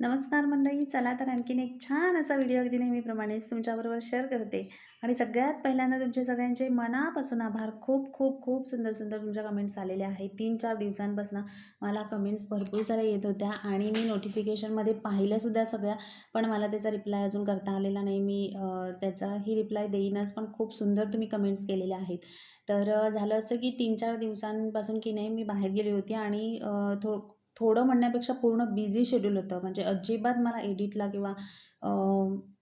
नमस्कार मंडळी चला तर आणखीन एक छान असा व्हिडिओ अगदी नेहमीप्रमाणेच तुमच्याबरोबर शेअर करते. आणि सगळ्यात पहिल्यांदा तुमचे सगळ्यांचे मनापासून आभार. खूप खूप खूप सुंदर सुंदर तुमच्या कमेंट्स आलेल्या आहेत. तीन चार दिवसांपासून मला कमेंट्स भरपूर साऱ्या येत होत्या आणि मी नोटिफिकेशनमध्ये पाहिल्यासुद्धा सगळ्या पण मला त्याचा रिप्लाय अजून करता आलेला नाही. मी त्याचाही रिप्लाय देईनच पण खूप सुंदर तुम्ही कमेंट्स केलेल्या आहेत. तर झालं असं की तीन चार दिवसांपासून की नाही मी बाहेर गेली होती आणि थो थोडं म्हणण्यापेक्षा पूर्ण बिझी शेड्यूल होतं. म्हणजे अजिबात मला एडिटला किंवा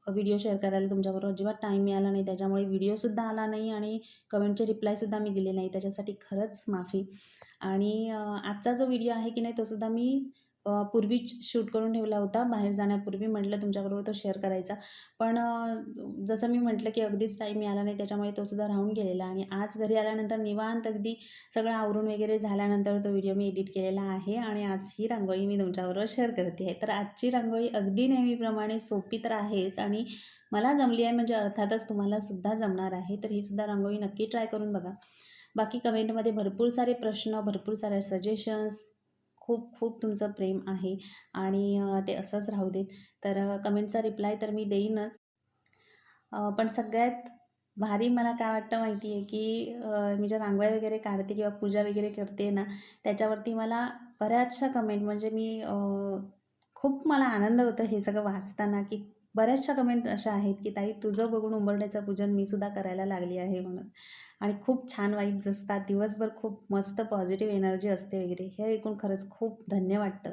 व्हिडिओ शेअर करायला तुमच्याबरोबर अजिबात टाईम मिळाला नाही. त्याच्यामुळे व्हिडिओसुद्धा आला नाही आणि कमेंटचे रिप्लायसुद्धा मी दिले नाही. त्याच्यासाठी खरंच माफी. आणि आजचा जो व्हिडिओ आहे की नाही तोसुद्धा मी पूर्वीच शूट करून ठेवला होता. बाहेर जाण्यापूर्वी म्हटलं तुमच्याबरोबर तो शेअर करायचा. पण जसं मी म्हटलं की अगदीच टाईम मिळाला नाही त्याच्यामुळे तोसुद्धा राहून गेलेला आणि आज घरी आल्यानंतर निवांत अगदी सगळं आवरून वगैरे झाल्यानंतर तो व्हिडिओ मी एडिट केलेला आहे आणि आज ही रांगोळी मी तुमच्याबरोबर शेअर करते आहे. तर आजची रांगोळी अगदी नेहमीप्रमाणे सोपी तर आहेच आणि मला जमली आहे म्हणजे अर्थातच तुम्हाला सुद्धा जमणार आहे. तर ही सुद्धा रांगोळी नक्की ट्राय करून बघा. बाकी कमेंटमध्ये भरपूर सारे प्रश्न भरपूर सारे सजेशन्स खूप खूप तुमचं प्रेम आहे आणि ते असंच राहू देत. तर कमेंटचा रिप्लाय तर मी देईनच. पण सगळ्यात भारी मला काय वाटतं माहिती आहे की मी ज्या रांगोळ्या वगैरे काढते किंवा पूजा वगैरे करते ना त्याच्यावरती मला बऱ्याचशा कमेंट म्हणजे मी खूप मला आनंद होतो हे सगळं वाचताना की बऱ्याचशा कमेंट अशा आहेत की ताई तुझं बघून उंबरण्याचं पूजन मी सुद्धा करायला लागली आहे म्हणून. आणि खूप छान वाईब्स असतात. दिवसभर खूप मस्त पॉझिटिव्ह एनर्जी असते वगैरे. हे ऐकून खरंच खूप धन्य वाटतं.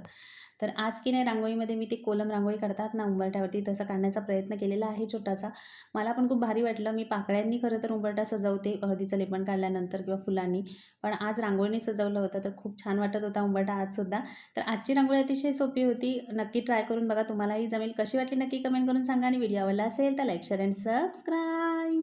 तर आज की नाही रांगोळीमध्ये मी ते कोलम रांगोळी काढतात ना उंबरठ्यावरती तसं काढण्याचा प्रयत्न केलेला आहे छोटासा. मला पण खूप भारी वाटलं. मी पाकळ्यांनी खरं तर उंबरठा सजवते हळदीचं लेपण काढल्यानंतर किंवा फुलांनी. पण आज रांगोळीने सजवलं होतं तर खूप छान वाटत होता उंबरठा आजसुद्धा तर आजची रांगोळी अतिशय सोपी होती. नक्की ट्राय करून बघा. तुम्हालाही जमेल. कशी वाटली नक्की कमेंट करून सांगा आणि व्हिडिओ आवडला असेल तर लाईक शेअर अँड सबस्क्राईब